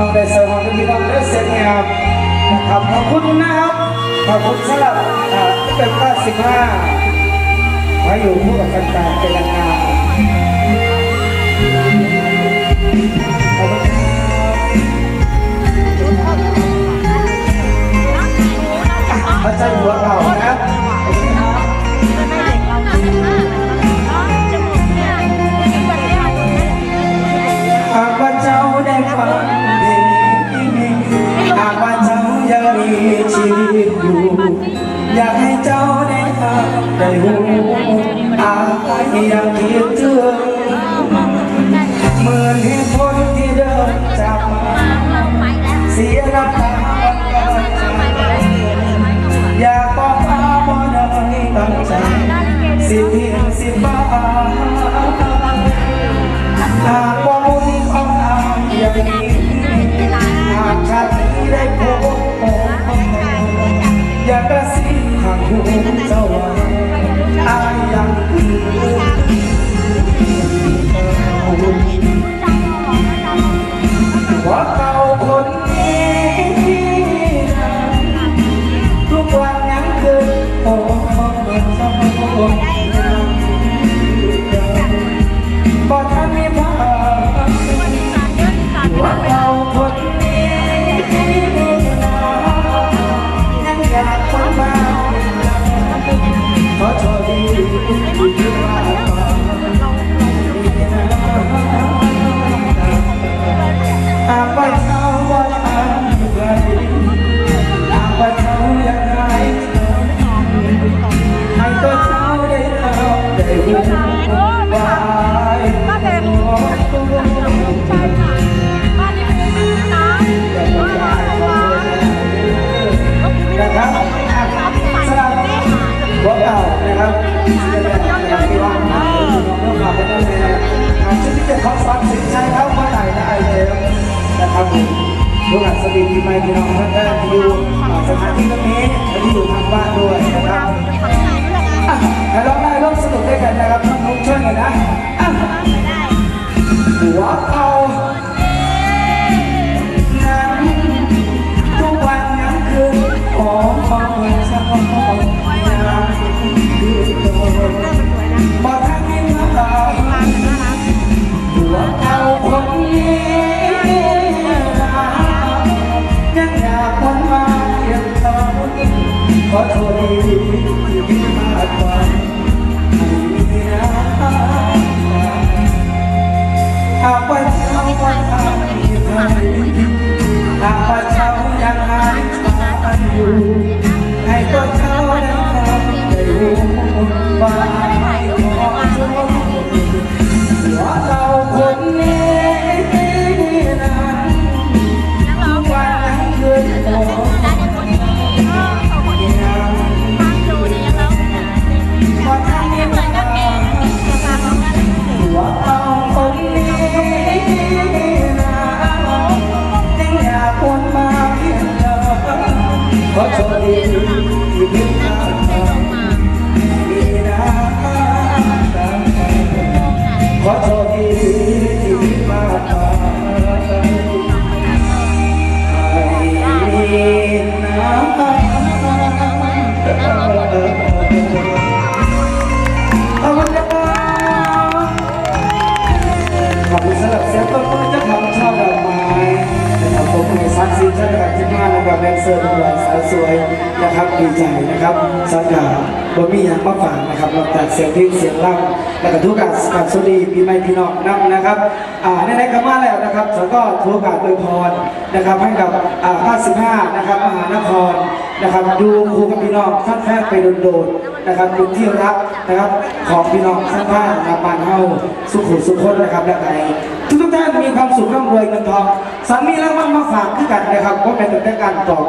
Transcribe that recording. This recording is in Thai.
น้องได้เสริมของพี่น้องได้เสร็จงามนะครับขอบคุณนะครับขอบคุณสำหรับอ่าเป็นภาสิบห้าไว้อยู่คู่กับแฟนๆเป็น ชีวิตอยู่ อยากให้เจ้าได้ฟังได้หูอาใยังคิดถึงเหมือนเหตุผลที่เดินจากมาเสียน้ำตาอยากบอกฟ้าบ่ได้ตั้งใจสิเพียงสิบ้าหาก นะครับที่เป็นอย่างที่ว่าน้องฝากไปด้วยนะครับชุดที่จะขอฟังสินใจครับเมื่อไหร่นะไอเจมนะครับผมทุกอัศวินที่ไม่พี่น้องท่านได้ที่อยู่สถานที่ตรงนี้และที่อยู่ทางบ้านด้วยนะครับให้องได้ร่วมสนุกด้วยกันนะครับน้องช่วยกันนะ ข ขอโชคดีที่พิด ซักซีเจ้ากับที่มานะครับแดนเซอร์ด้วยสาวสวยนะครับดีใจนะครับสัญญาบ่มีอย่างมาฝากนะครับนอกจากเสียงเพลงเสียงร่ำและก็ทุกการการสวัสดีปีใหม่พี่น้องนั่นะครับอ่าในในคำว่าแล้วนะครับแล้วก็ทุกการอวยพรนะครับให้กับอ่า55นะครับมหานครนะครับดูครูกับพี่น้องท่านแฟนไปโดนๆน นะครับเป็นที่รักนะครับของพี่น้องท่านท่านนะบ้านเฮาสุขุมสุขคนนะครับและไงทุกท่านมีความสุขร่ำรวยเงินทองสามีและมันมาฝากด้วยกันนะครับก็เป็นแต่การตอบ